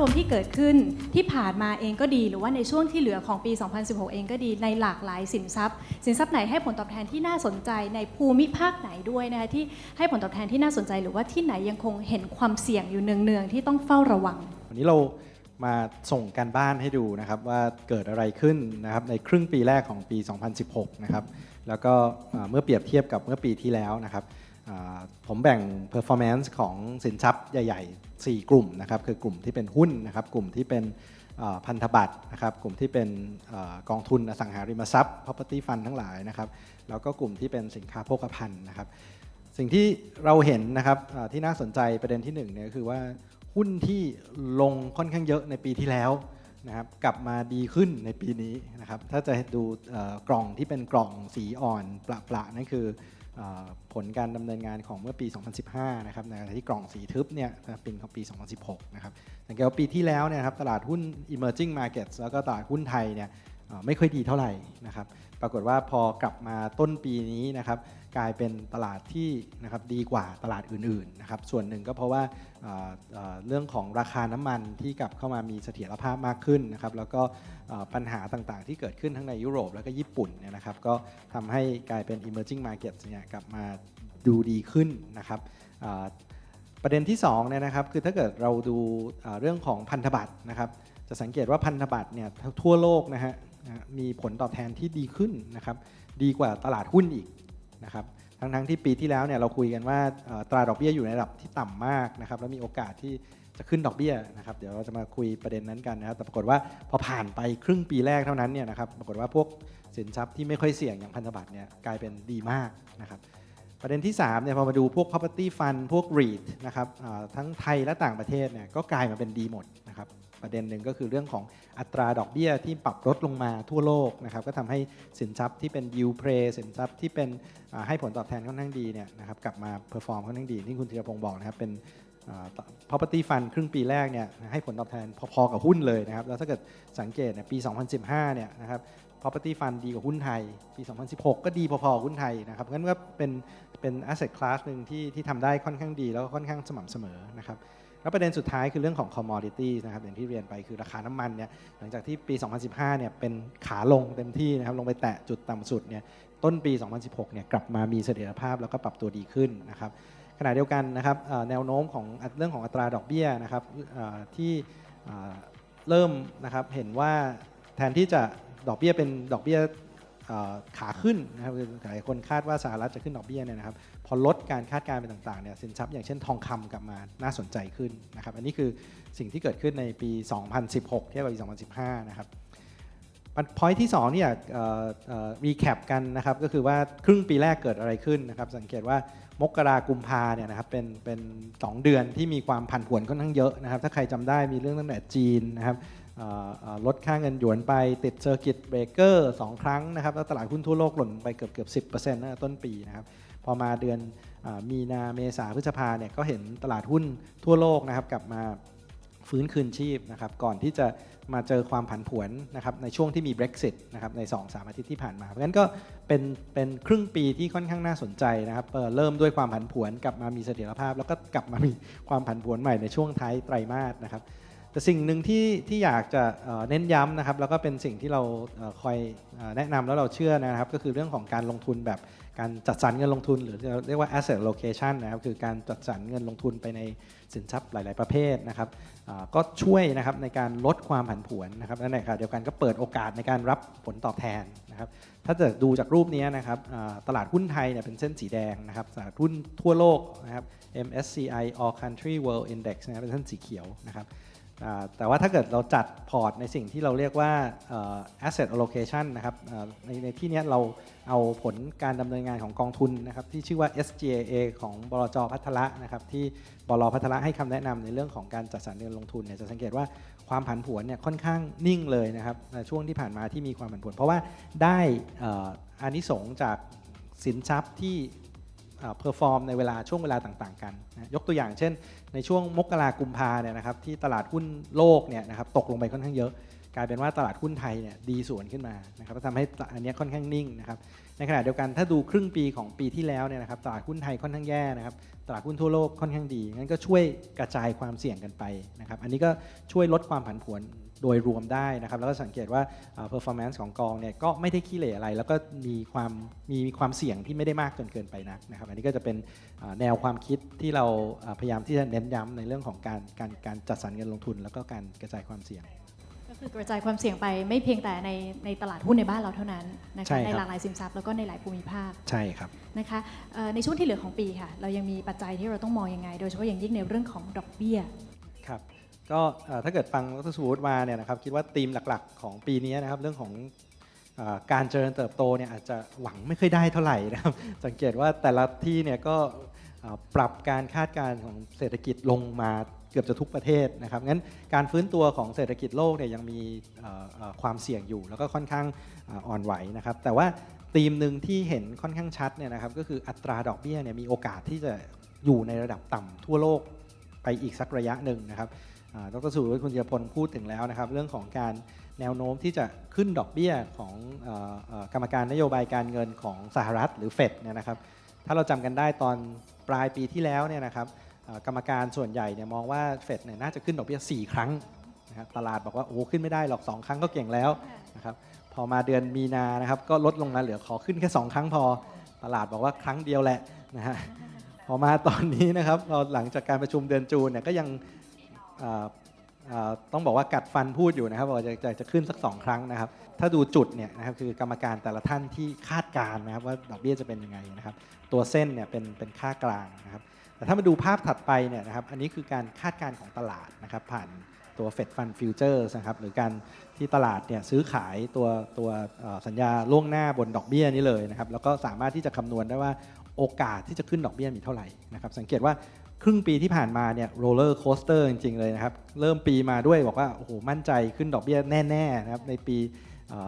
รวมที่เกิดขึ้นที่ผ่านมาเองก็ดี หรือว่าในช่วงที่เหลือของปี 2016 เองก็ดีในหลากหลายสินทรัพย์ สินทรัพย์ไหนให้ผลตอบแทนที่น่าสนใจในภูมิภาคไหนด้วยนะคะที่ให้ผลตอบแทนที่น่าสนใจ หรือว่าที่ไหนยังคงเห็นความเสี่ยงอยู่เนืองๆที่ต้องเฝ้าระวัง วันนี้เรามาส่งการบ้านให้ดูนะครับว่าเกิดอะไรขึ้นนะครับในครึ่งปีแรกของปี 2016 นะครับแล้วก็เมื่อเปรียบเทียบกับเมื่อปีที่แล้วนะครับ ผมแบ่ง performance ของสินทรัพย์ใหญ่ ๆ 4 กลุ่มนะครับคือกลุ่มที่เป็นหุ้นนะครับกลุ่มที่เป็นพันธบัตรนะครับกลุ่มที่เป็นอกองทุนอสังหาริมทรัพย์ property fund ทั้งหลายนะครับแล้วก็กลุ่มที่เป็นสินค้าโภคภัณฑ์นะครับสิ่งที่เราเห็นนะครับที่น่าสนใจประเด็นที่หนึ่งเนี่ยก็คือว่าหุ้นที่ลงค่อนข้างเยอะในปีที่แล้วนะครับกลับมาดีขึ้นในปีนี้นะครับถ้าจะดูกล่องที่เป็นกล่องสีอ่อนประๆนั่นคือ ผลการดำเนินงานของเมื่อปี 2015 นะครับในขณะที่กล่องสีทึบเนี่ยเป็นของปี 2016 นะครับสังเกตว่าปีที่แล้วเนี่ยครับตลาดหุ้น emerging markets แล้วก็ตลาดหุ้นไทยเนี่ยไม่ค่อยดีเท่าไหร่นะครับ ปรากฏว่าพอกลับมาต้นปีนี้นะครับ กลายเป็นตลาดที่นะครับดีกว่าตลาดอื่นๆนะครับส่วนหนึ่งก็เพราะว่าเอ่อเอ่อเรื่องของราคาน้ำมันที่กลับเข้ามามีเสถียรภาพมากขึ้นนะครับแล้วก็ปัญหาต่างๆ ที่เกิดขึ้นทั้งในยุโรปแล้วก็ญี่ปุ่นเนี่ยนะครับก็ทำให้กลายเป็น emerging market เนี่ยกลับมาดูดีขึ้นนะครับประเด็นที่2เนี่ยนะครับคือถ้าเกิดเราดูเเรื่องของพันธบัตรนะครับจะสังเกตว่าพันธบัตรเนี่ยทั่วโลกนะฮะมีผลตอบแทนที่ดีขึ้นนะครับดีกว่าตลาดหุ้นอีก นะครับทั้งทั้งที่ปีที่แล้วเนี่ยเราคุยกันว่าตราดอกเบี้ยอยู่ในระดับที่ต่ำมากนะครับแล้วมีโอกาสที่จะขึ้นดอกเบี้ยนะครับเดี๋ยวเราจะมาคุยประเด็นนั้นกันนะครับแต่ปรากฏว่าพอผ่านไปครึ่งปีแรกเท่านั้นเนี่ยนะครับปรากฏว่าพวกสินทรัพย์ที่ไม่ค่อยเสี่ยงอย่างพันธบัตรเนี่ยกลายเป็นดีมากนะครับประเด็นที่3เนี่ยพอมาดูพวก property fund พวก REIT นะครับทั้งไทยและต่างประเทศเนี่ยก็กลายมาเป็นดีหมดนะครับ ประเด็นหนึ่งก็คือเรื่องของอัตราดอกเบี้ยที่ปรับลดลงมาทั่วโลกนะครับก็ทำให้สินทรัพย์ที่เป็น yield play สินทรัพย์ที่เป็นให้ผลตอบแทนค่อนข้างดีเนี่ยนะครับกลับมา perform ค่อนข้างดีที่คุณธีรพงศ์บอกนะครับเป็น property fund ครึ่งปีแรกเนี่ยให้ผลตอบแทนพอๆกับหุ้นเลยนะครับแล้วถ้าเกิดสังเกตเนี่ยปี 2015เนี่ยนะครับ property fund ดีกว่าหุ้นไทย ปี 2016 ก็ดีพอๆกับหุ้นไทยนะครับงั้นก็เป็นเป็น asset class หนึ่งที่ที่ทำได้ค่อนข้างดีแล้วก็ค่อนข้างสม่ำเสมอนะครับ แล้วประเด็นสุดท้ายคือเรื่องของ commodity นะครับอย่างที่เรียนไปคือราคาน้ำมันเนี่ยหลังจากที่ปี 2015 เนี่ยเป็นขาลงเต็มที่นะครับลงไปแตะจุดต่ำสุดเนี่ยต้นปี 2016 เนี่ยกลับมามีเสถียรภาพแล้วก็ปรับตัวดีขึ้นนะครับขณะเดียวกันนะครับแนวโน้มของเรื่องของอัตราดอกเบี้ยนะครับที่เริ่มนะครับเห็นว่าแทนที่จะดอกเบี้ยเป็นดอกเบี้ย ขาขึ้นนะครับคือหลายคนคาดว่าสหรัฐจะขึ้นดอกเบี้ยเนี่ยนะครับพอลดการคาดการณ์ไปต่างๆเนี่ยสินทรัพย์อย่างเช่นทองคำกลับมาน่าสนใจขึ้นนะครับอันนี้คือสิ่งที่เกิดขึ้นในปี 2016เทียบกับปี 2015 นะครับพอยที่2ที่ยรีแคปกันนะครับก็คือว่าครึ่งปีแรกเกิดอะไรขึ้นนะครับสังเกตว่ามกรากุมภาเนี่ยนะครับเป็นเป็นสองเดือนที่มีความผันผวนค่อนข้างเยอะนะครับถ้าใครจำได้มีเรื่องตั้งแต่จีนนะครับ ลดค่าเงินหยวนไปติดเซอร์กิตเบรกเกอร์สองครั้งนะครับแล้วตลาดหุ้นทั่วโลกหล่นไปเกือบเกือบ10%นะต้นปีนะครับพอมาเดือนอมีนาเมษาพฤษภาเนี่ยก็เห็นตลาดหุ้นทั่วโลกนะครับกลับมาฟื้นคืนชีพนะครับก่อนที่จะมาเจอความผันผวนนะครับในช่วงที่มี Brexit นะครับใน 2-3อาทิตย์ที่ผ่านมา เพราะฉะนั้นก็เป็นเป็นครึ่งปีที่ค่อนข้างน่าสนใจนะครับเเริ่มด้วยความผันผวนกลับมามีเสถียรภาพ แล้วก็กลับมามีความผันผวนใหม่ในช่วงท้ายไตรมาสนะครับ แต่สิ่งหนึ่งที่ที่อยากจะเเน้นย้ำนะครับแล้วก็เป็นสิ่งที่เราเอคอยแนะนำแล้วเราเชื่อนะครับ ก็คือเรื่องของการลงทุนแบบการจัดสรรเงินลงทุน หรือเรียกว่า asset allocation นะครับคือการจัดสรรเงินลงทุนไปในสินทรัพย์หลาย ๆ ประเภทนะครับก็ช่วยนะครับในการลดความผันผวนนะครับและในขณะเดียวกันก็เปิดโอกาสในการรับผลตอบแทนนะครับถ้าจะดูจากรูปนี้นะครับตลาดหุ้นไทยเนี่ยเป็นเส้นสีแดงนะครับตลาดหุ้นทั่วโลกนะครับ MSCI All Country World Index นะครับเป็นเส้นสีเขียวนะครับ แต่ว่าถ้าเกิดเราจัดพอร์ตในสิ่งที่เราเรียกว่า asset allocation นะครับในในที่นี้เราเอาผลการดำเนินงานของกองทุนนะครับที่ชื่อว่า SGA ของบลจพัทละนะครับที่บลพัทละให้คำแนะนำในเรื่องของการจัดสรรเงินลงทุนเนี่ยจะสังเกตว่าความผันผวนเนี่ยค่อนข้างนิ่งเลยนะครับในช่วงที่ผ่านมาที่มีความผันผวน เพราะว่าได้อานิสงจากสินทรัพย์ที่ เพอร์ฟอร์มในเวลาช่วงเวลาต่างๆกันนะยกตัวอย่างเช่น ในช่วงมกรากุมภาเนี่ยนะครับที่ตลาดหุ้นโลกเนี่ยนะครับตกลงไปค่อนข้างเยอะ กลายเป็นว่าตลาดหุ้นไทยเนี่ยดีสวนขึ้นมานะครับทำให้อันนี้ค่อนข้างนิ่งนะครับ ในขณะเดียวกันถ้าดูครึ่งปีของปีที่แล้วเนี่ยนะครับตลาดหุ้นไทยค่อนข้างแย่นะครับตลาดหุ้นทั่วโลกค่อนข้างดีงั้นก็ช่วยกระจายความเสี่ยงกันไปนะครับอันนี้ก็ช่วยลดความผันผวนโดยรวมได้นะครับแล้วก็สังเกตว่า performance ของกองเนี่ยก็ไม่ได้ขี้เหร่อะไร แล้วก็มีความมีความเสี่ยงที่ไม่ได้มากจนเกินไปนักนะครับอันนี้ก็จะเป็นแนวความคิดที่เราพยายามที่จะเน้นย้ำในเรื่องของการการการจัดสรรเงินลงทุน แล้วก็การกระจายความเสี่ยง คือกระจายความเสี่ยงไปไม่เพียงแต่ในในตลาดหุ้นในบ้านเราเท่านั้นนะใช่คะครับ ในหลากหลายสินทรัพย์แล้วก็ในหลายภูมิภาคใช่ครับ นะคะเอ่อในช่วงที่เหลือของปีค่ะ เรายังมีปัจจัยที่เราต้องมองยังไง โดยเฉพาะอย่างยิ่งในเรื่องของดอกเบี้ย ครับก็เอ่อถ้าเกิดฟังดรสูตรมาเนี่ยนะครับคิดว่าธีมหลักๆ ของปีนี้นะครับเรื่องของเออการเจริญเติบโตเนี่ยอาจจะหวังไม่ค่อยได้เท่าไหร่นะครับ สังเกตว่าแต่ละที่เนี่ยก็เอ่อปรับการคาดการณ์ของเศรษฐกิจลงมา เกือบจะทุกประเทศนะครับงั้นการฟื้นตัวของเศรษฐกิจโลกเนี่ยยังมีความเสี่ยงอยู่ แล้วก็ค่อนข้างอ่อนไหวนะครับ แต่ว่าธีมหนึ่งที่เห็นค่อนข้างชัดเนี่ยนะครับก็คืออัตราดอกเบี้ยเนี่ยมีโอกาสที่จะอยู่ในระดับต่ำทั่วโลกไปอีกสักระยะหนึ่งนะครับดรสุรคุณเจียพลพูดถึงแล้วนะครับ เรื่องของการแนวโน้มที่จะขึ้นดอกเบี้ยของออกรรมการนโยบายการเงินของสหรัฐหรือเฟดเนี่ยนะครับ ถ้าเราจำกันได้ตอนปลายปีที่แล้วเนี่ยนะครับ กรรมการส่วนใหญ่เนี่ยมองว่าเฟดเนี่ยน่าจะขึ้นดอกเบี้ย4 ครั้งนะครับตลาดบอกว่าโอ้ขึ้นไม่ได้หรอก 2 ครั้งก็เก่งแล้วนะครับพอมาเดือนมีนานะครับก็ลดลงมาเหลือขอขึ้นแค่ 2 ครั้งพอ ตลาดบอกว่าครั้งเดียวแหละนะฮะพอมาตอนนี้นะครับเราหลังจากการประชุมเดือนจูนเนี่ยก็ยังต้องบอกว่ากัดฟันพูดอยู่นะครับว่าจะจะจะขึ้นสักสองครั้งนะครับ ถ้าดูจุดเนี่ยนะครับคือกรรมการแต่ละท่านที่คาดการณ์นะครับว่าดอกเบี้ยจะเป็นยังไงนะครับ ตัวเส้นเนี่ยเป็นเป็นค่ากลางนะครับ แต่ถ้ามาดูภาพถัดไปเนี่ยนะครับอันนี้คือการคาดการณ์ของตลาดนะครับผ่านตัว Fed Fund Futures นะครับหรือการที่ตลาดเนี่ยซื้อขายตัวตัวสัญญาล่วงหน้าบนดอกเบี้ยนี้เลยนะครับแล้วก็สามารถที่จะคำนวณได้ว่าโอกาสที่จะขึ้นดอกเบี้ยมีเท่าไหร่นะครับสังเกตว่าครึ่งปีที่ผ่านมาเนี่ยโรลเลอร์โคสเตอร์จริง ๆ เลยนะครับ เริ่มปีมาด้วยบอกว่าโอ้โหมั่นใจขึ้นดอกเบี้ยแน่ๆนะครับในปี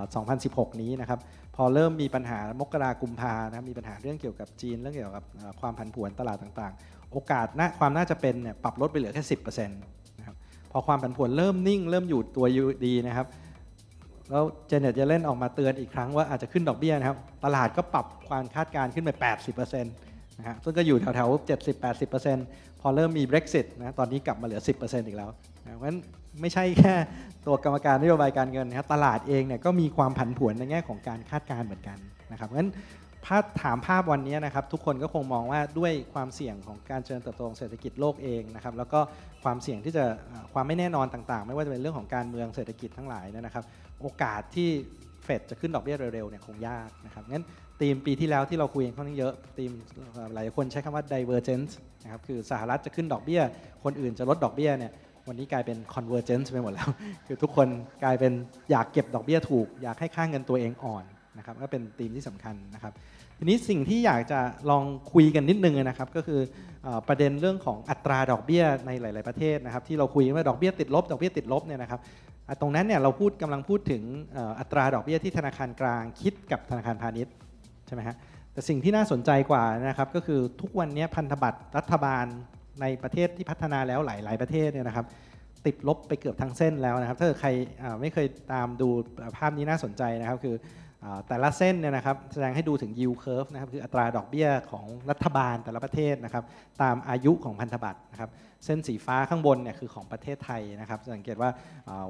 2016 นี้นะครับพอเริ่มมีปัญหามกรากุมภานะครับมีปัญหาเรื่องเกี่ยวกับจีน เรื่องเกี่ยวกับความผันผวนตลาดต่างๆ โอกาสน่าความน่าจะเป็นเนี่ยปรับลดไปเหลือแค่10%นะครับพอความผันผวนเริ่มนิ่ง เริ่มอยู่ตัวอยู่ดีนะครับแล้วเจเน็ตจะเล่นออกมาเตือนอีกครั้งว่าอาจจะขึ้นดอกเบี้ยนะครับ ตลาดก็ปรับความคาดการณ์ขึ้นไป 80%นะฮะซึ่งก็อยู่แถวๆ 70-80%พอเริ่มมี Brexit นะตอนนี้กลับมาเหลือ 10%อีกแล้วนะเพราะฉะนั้นไม่ใช่แค่ตัวกรรมการนโยบายการเงินนะครับตลาดเองเนี่ยก็มีความผันผวนในแง่ของการคาดการณ์เหมือนกันนะครับเพราะฉะนั้น ภาพถามภาพวันนี้นะครับทุกคนก็คงมองว่าด้วยความเสี่ยงของการเจริญเติบโตของเศรษฐกิจโลกเองนะครับแล้วก็ความเสี่ยงที่จะความไม่แน่นอนต่างๆ ไม่ว่าจะเป็นเรื่องของการเมืองเศรษฐกิจทั้งหลายนะครับ โอกาสที่เฟดจะขึ้นดอกเบี้ยเร็วๆเนี่ยคงยากนะครับงั้นธีมปีที่แล้วที่เราคุยกันค่อนข้างเยอะธีมหลายคนใช้คำว่า divergence นะครับคือสหรัฐจะขึ้นดอกเบี้ย คนอื่นจะลดดอกเบี้ยเนี่ยวันนี้กลายเป็น convergence ไปหมดแล้ว คือทุกคนกลายเป็นอยากเก็บดอกเบี้ยถูก อยากให้ค่าเงินตัวเองอ่อน นะครับก็เป็นธีมที่สำคัญนะครับทีนี้สิ่งที่อยากจะลองคุยกันนิดนึงนะครับก็คืออประเด็นเรื่องของอัตราดอกเบี้ยในหลาย ๆประเทศนะครับที่เราคุยว่าดอกเบี้ยติดลบดอกเบี้ยติดลบเนี่ยนะครับตรงนั้นเนี่ยเราพูดกำลังพูดถึงอัตราดอกเบี้ยที่ธนาคารกลางคิดกับธนาคารพาณิชย์ใช่ไหมฮะแต่สิ่งที่น่าสนใจกว่านะครับก็คือทุกวันนี้พันธบัตรรัฐบาลในประเทศที่พัฒนาแล้วหลาย ๆ ประเทศเนี่ยนะครับติดลบไปเกือบทั้งเส้นแล้วนะครับถ้าใครไม่เคยตามดูภาพนี้น่าสนใจนะครับคือ แต่ละเส้นเนี่ยนะครับแสดงให้ดูถึง yield curve นะครับคืออัตราดอกเบี้ยของรัฐบาลแต่ละประเทศนะครับตามอายุของพันธบัตรนะครับเส้นสีฟ้าข้างบนเนี่ยคือของประเทศไทยนะครับสังเกตว่า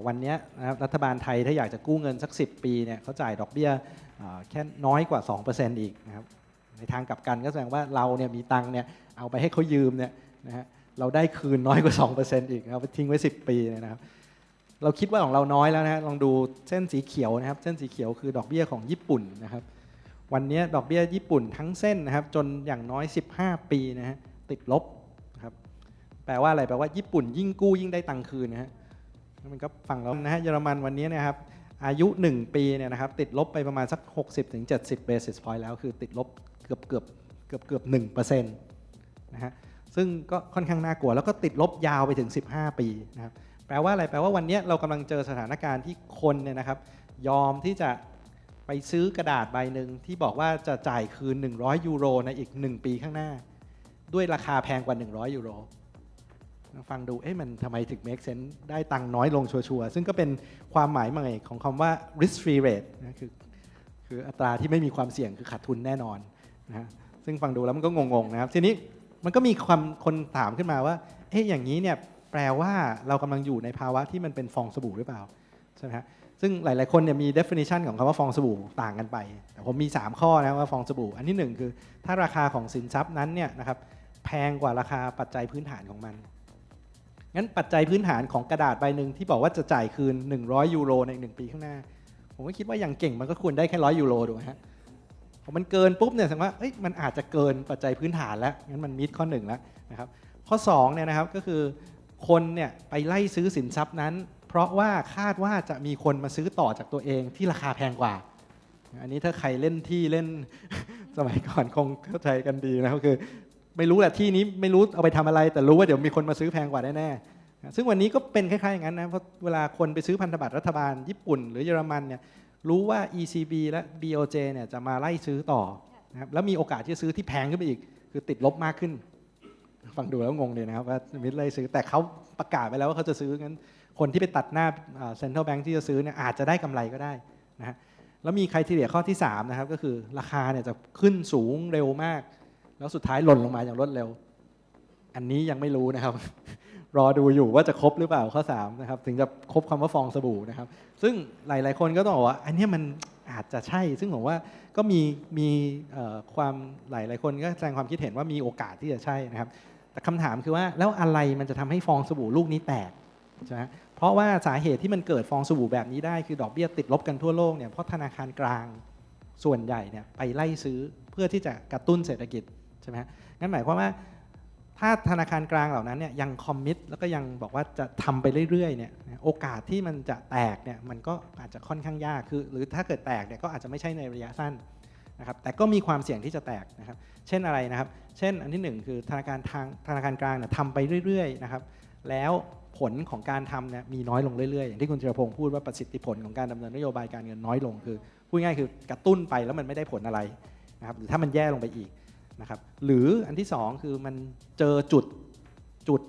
วันนี้นะครับรัฐบาลไทยถ้าอยากจะกู้เงินสัก 10 ปีเนี่ยเขาจ่ายดอกเบี้ยแค่น้อยกว่า 2%อีกนะครับในทางกลับกันก็แสดงว่าเราเนี่ยมีตังค์เนี่ยเอาไปให้เขายืมเนี่ยนะฮะเราได้คืนน้อยกว่า 2%อีกเอาไปทิ้งไว้ 10 ปีนะครับ เราคิดว่าของเราน้อยแล้วนะลองดูเส้นสีเขียวนะครับ เส้นสีเขียวคือดอกเบี้ยของญี่ปุ่นนะครับ วันนี้ดอกเบี้ยญี่ปุ่นทั้งเส้นนะครับ จนอย่างน้อย 15 ปีนะฮะติดลบนะครับแปลว่าอะไรแปลว่าญี่ปุ่นยิ่งกู้ยิ่งได้ตังค์คืนนะฮะมันก็ฟังแล้วนะฮะเยอรมันวันนี้นะครับอายุ 1 ปีเนี่ยนะครับติดลบไปประมาณสัก 60-70ถึง70 basis point แล้วคือติดลบเกือบเกือบเกือบเกือบ1%นะฮะซึ่งก็ค่อนข้างน่ากลัวแล้วก็ติดลบยาวไปถึง 15 ปีนะครับ แปลว่าอะไรแปลว่าวันนี้เรากำลังเจอสถานการณ์ที่คนเนี่ยนะครับ ยอมที่จะไปซื้อกระดาษใบหนึ่งที่บอกว่าจะจ่ายคืน 100 ยูโรในอีก 1 ปีข้างหน้า ด้วยราคาแพงกว่า 100 ยูโรฟังดูเอ๊ะมันทำไมถึง make sense ได้ตังค์น้อยลงชัวร์ๆซึ่งก็เป็นความหมายใหม่ของคำว่า risk free rate นะคือคืออัตราที่ไม่มีความเสี่ยงคือขาดทุนแน่นอนนะฮะซึ่งฟังดูแล้วมันก็งงๆนะครับ ทีนี้มันก็มีความคนถามขึ้นมาว่าเอ๊ะอย่างนี้เนี่ย แปลว่าเรากำลังอยู่ในภาวะที่มันเป็นฟองสบู่หรือเปล่าใช่ไหมฮะซึ่งหลาย ๆ คนเนี่ยมี definition ของคำว่าฟองสบู่ต่างกันไป แต่ผมมี 3 ข้อนะว่าฟองสบู่ อันที่หนึ่งคือ ถ้าราคาของสินทรัพย์นั้นเนี่ยนะครับแพงกว่าราคาปัจจัยพื้นฐานของมันงั้นปัจจัยพื้นฐานของกระดาษใบหนึ่งที่บอกว่าจะจ่ายคืน 100 ยูโรใน 1 ปีข้างหน้า ผมก็คิดว่าอย่างเก่งมันก็ควรได้แค่ร้อยยูโรถูกไหมฮะพอมันเกินปุ๊บเนี่ยแสดงว่าเอ้ยมันอาจจะเกินปัจจัยพื้นฐานแล้วงั้นมันมิดข้อหนึ่งแล้วนะครับข้อ2เนี่ยนะครับก็คือ คนเนี่ยไปไล่ซื้อสินทรัพย์นั้น เพราะว่าคาดว่าจะมีคนมาซื้อต่อจากตัวเองที่ราคาแพงกว่า อันนี้ถ้าใครเล่นที่เล่นสมัยก่อนคงเข้าใจกันดีนะครับคือ ไม่รู้แหละที่นี้ไม่รู้เอาไปทำอะไร แต่รู้ว่าเดี๋ยวมีคนมาซื้อแพงกว่าแน่ๆซึ่งวันนี้ก็เป็นคล้ายๆอย่างนั้นนะเพราะเวลาคนไปซื้อพันธบัตรรัฐบาลญี่ปุ่น หรือเยอรมันเนี่ยรู้ว่า ECB และ BOJ เนี่ยจะมาไล่ซื้อต่อนะครับแล้วมีโอกาสที่จะซื้อที่แพงขึ้นไปอีก คือติดลบมากขึ้น ฟังดูแล้วงงเลยนะครับว่ามิตรไล่ซื้อแต่เขาประกาศไปแล้วว่าเขาจะซื้องั้นคนที่ไปตัดหน้าเซ็นทรัลแบงค์ที่จะซื้อเนี่ยอาจจะได้กำไรก็ได้นะฮะแล้วมีใครทีเดียข้อที่3นะครับก็คือราคาเนี่ยจะขึ้นสูงเร็วมาก แล้วสุดท้ายหล่นลงมาอย่างรวดเร็ว อันนี้ยังไม่รู้นะครับ รอดูอยู่ว่าจะครบหรือเปล่าข้อ3นะครับถึงจะครบคำว่าฟองสบู่นะครับ ซึ่งหลาย ๆ คนก็ต้องบอกว่า อันนี้มันอาจจะใช่ ซึ่งผมว่าก็มีมีเอ่อความหลายๆคนก็แสดงความคิดเห็นว่ามีโอกาสที่จะใช่นะครับ แต่คำถามคือว่าแล้วอะไรมันจะทำให้ฟองสบู่ลูกนี้แตกใช่ไหมเพราะว่าสาเหตุที่มันเกิดฟองสบู่แบบนี้ได้คือดอกเบี้ยติดลบกันทั่วโลกเนี่ยเพราะธนาคารกลางส่วนใหญ่เนี่ยไปไล่ซื้อเพื่อที่จะกระตุ้นเศรษฐกิจใช่ไหมงั้นหมายความว่าถ้าธนาคารกลางเหล่านั้นเนี่ยยังคอมมิตแล้วก็ยังบอกว่าจะทำไปเรื่อยๆเนี่ยโอกาสที่มันจะแตกเนี่ยมันก็อาจจะค่อนข้างยากคือ หรือถ้าเกิดแตกเนี่ยก็อาจจะไม่ใช่ในระยะสั้น นะครับแต่ก็มีความเสี่ยงที่จะแตกนะครับเช่นอะไรนะครับ เช่นอันที่หนึ่งคือธนาคารทางธนาคารกลางเนี่ยทำไปเรื่อยๆนะครับแล้วผลของการทำเนี่ยมีน้อยลงเรื่อยๆ อย่างที่คุณธีรพงศ์พูดว่าประสิทธิผลของการดำเนินนโยบายการเงินน้อยลงคือพูดง่ายคือกระตุ้นไปแล้วมันไม่ได้ผลอะไรนะครับหรือถ้ามันแย่ลงไปอีกนะครับหรืออันที่สองคือมันเจอจุดจุด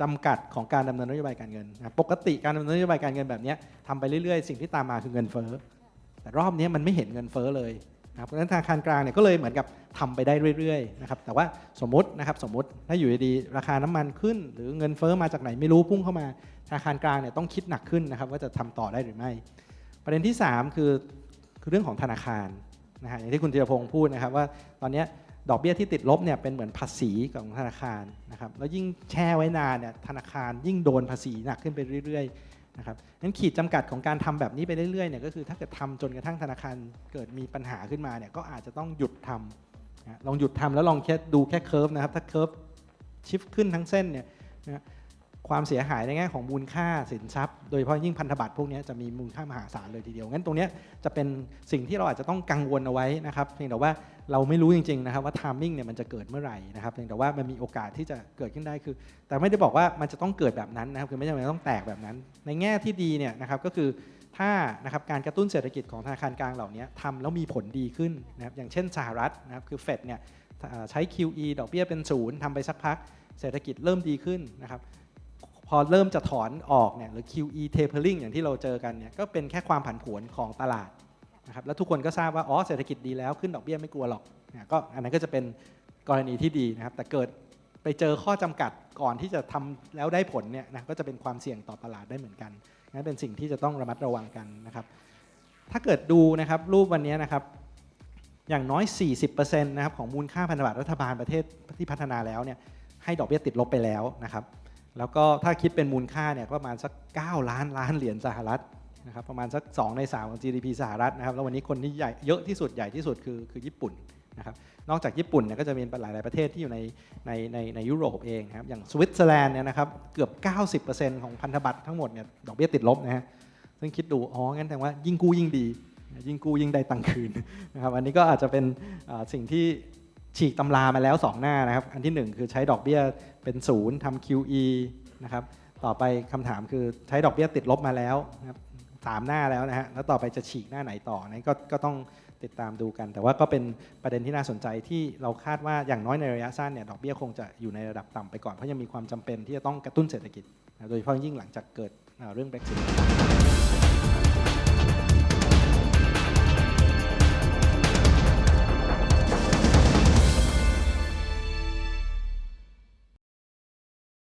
จำกัดของการดำเนินนโยบายการเงินนะปกติการดำเนินนโยบายการเงินแบบเนี้ยทำไปเรื่อยๆ สิ่งที่ตามมาคือเงินเฟ้อ แต่รอบนี้มันไม่เห็นเงินเฟ้อเลยนะครับเพราะฉะนั้นธนาคารกลางเนี่ยก็เลยเหมือนกับทำไปได้เรื่อยๆนะครับแต่ว่าสมมตินะครับสมมติถ้าอยู่ดีๆราคาน้ำมันขึ้น หรือเงินเฟ้อมาจากไหนไม่รู้พุ่งเข้ามาธนาคารกลางเนี่ยต้องคิดหนักขึ้นนะครับว่าจะทำต่อได้หรือไม่ ประเด็นที่ 3 คือคือเรื่องของธนาคารนะฮะอย่างที่คุณธีรพงศ์พูดนะครับว่าตอนนี้ดอกเบี้ยที่ติดลบเนี่ยเป็นเหมือนภาษีของธนาคารนะครับแล้วยิ่งแช่ไว้นานเนี่ยธนาคารยิ่งโดนภาษีหนักขึ้นไปเรื่อยๆ นะครับนั้นขีดจำกัดของการทำแบบนี้ไปเรื่อยๆเนี่ยก็คือถ้าเกิดทำจนกระทั่งธนาคารเกิดมีปัญหาขึ้นมาเนี่ยก็อาจจะต้องหยุดทำลองหยุดทำแล้วลองแค่ดูแค่เคอร์ฟนะครับถ้าเคอร์ฟชิฟขึ้นทั้งเส้นเนี่ยนะ ความเสียหายในแง่ของมูลค่าสินทรัพย์ โดยเฉพาะยิ่งพันธบัตรพวกนี้จะมีมูลค่ามหาศาลเลยทีเดียว งั้นตรงนี้จะเป็นสิ่งที่เราอาจจะต้องกังวลเอาไว้นะครับเพียงแต่ว่าเราไม่รู้จริงๆนะครับว่า timing เนี่ยมันจะเกิดเมื่อไหร่นะครับเพียงแต่ว่ามันมีโอกาสที่จะเกิดขึ้นได้คือ แต่ไม่ได้บอกว่ามันจะต้องเกิดแบบนั้นนะครับคือไม่จำเป็นต้องแตกแบบนั้น ในแง่ที่ดีเนี่ยนะครับก็คือถ้านะครับการกระตุ้นเศรษฐกิจของธนาคารกลางเหล่านี้ทำแล้วมีผลดีขึ้นนะครับอย่างเช่นสหรัฐนะครับคือเฟดเนี่ยใช้ QE ดอกเบี้ยเป็นศูนย์ทำไปสักพักเศรษฐกิจเริ่มดีขึ้นนะครับ พอเริ่มจะถอนออกเนี่ยหรือ QE tapering อย่างที่เราเจอกันเนี่ยก็เป็นแค่ความผันผวนของตลาดนะครับแล้วทุกคนก็ทราบว่าอ๋อเศรษฐกิจดีแล้วขึ้นดอกเบี้ยไม่กลัวหรอกนะก็อันนั้นก็จะเป็นกรณีที่ดีนะครับ แต่เกิดไปเจอข้อจำกัดก่อนที่จะทำแล้วได้ผลเนี่ยนะก็จะเป็นความเสี่ยงต่อตลาดได้เหมือนกันนั่นเป็นสิ่งที่จะต้องระมัดระวังกันนะครับ ถ้าเกิดดูนะครับรูปวันนี้นะครับอย่างน้อย 40%นะครับของมูลค่าพันธบัตรรัฐบาลประเทศที่พัฒนาแล้วเนี่ยให้ดอกเบี้ยติดลบไปแล้วนะครับ แล้วก็ถ้าคิดเป็นมูลค่าเนี่ยประมาณสัก 9 ล้านล้านเหรียญสหรัฐนะครับประมาณสัก 2 ใน 3 ของ GDP สหรัฐนะครับแล้ววันนี้คนที่ใหญ่เยอะที่สุดใหญ่ที่สุดคือคือญี่ปุ่นนะครับนอกจากญี่ปุ่นเนี่ยก็จะมีหลาย ๆ ประเทศที่อยู่ในในในในยุโรปเองนะครับอย่างสวิตเซอร์แลนด์เนี่ยนะครับเกือบ 90%ของพันธบัตรทั้งหมดเนี่ยดอกเบี้ยติดลบนะฮะซึ่งคิดดูอ๋องั้นแสดงว่ายิ่งกู้ยิ่งดี ยิ่งกู้ยิ่งได้ตังค์คืนนะครับอันนี้ก็อาจจะเป็นอ่าสิ่งที่ ฉีกตำรามาแล้ว 2 หน้านะครับ อันที่ 1 คือใช้ดอกเบี้ยเป็นศูนย์ทำ QE นะครับ ต่อไปคำถามคือใช้ดอกเบี้ยติดลบมาแล้วนะครับสามหน้าแล้วนะฮะ แล้วต่อไปจะฉีกหน้าไหนต่อนั้นก็ก็ต้องติดตามดูกัน แต่ว่าก็เป็นประเด็นที่น่าสนใจที่เราคาดว่าอย่างน้อยในระยะสั้นเนี่ยดอกเบี้ยคงจะอยู่ในระดับต่ำไปก่อน เพราะยังมีความจำเป็นที่จะต้องกระตุ้นเศรษฐกิจ โดยเฉพาะยิ่งหลังจากเกิดเอ่อเรื่อง Brexit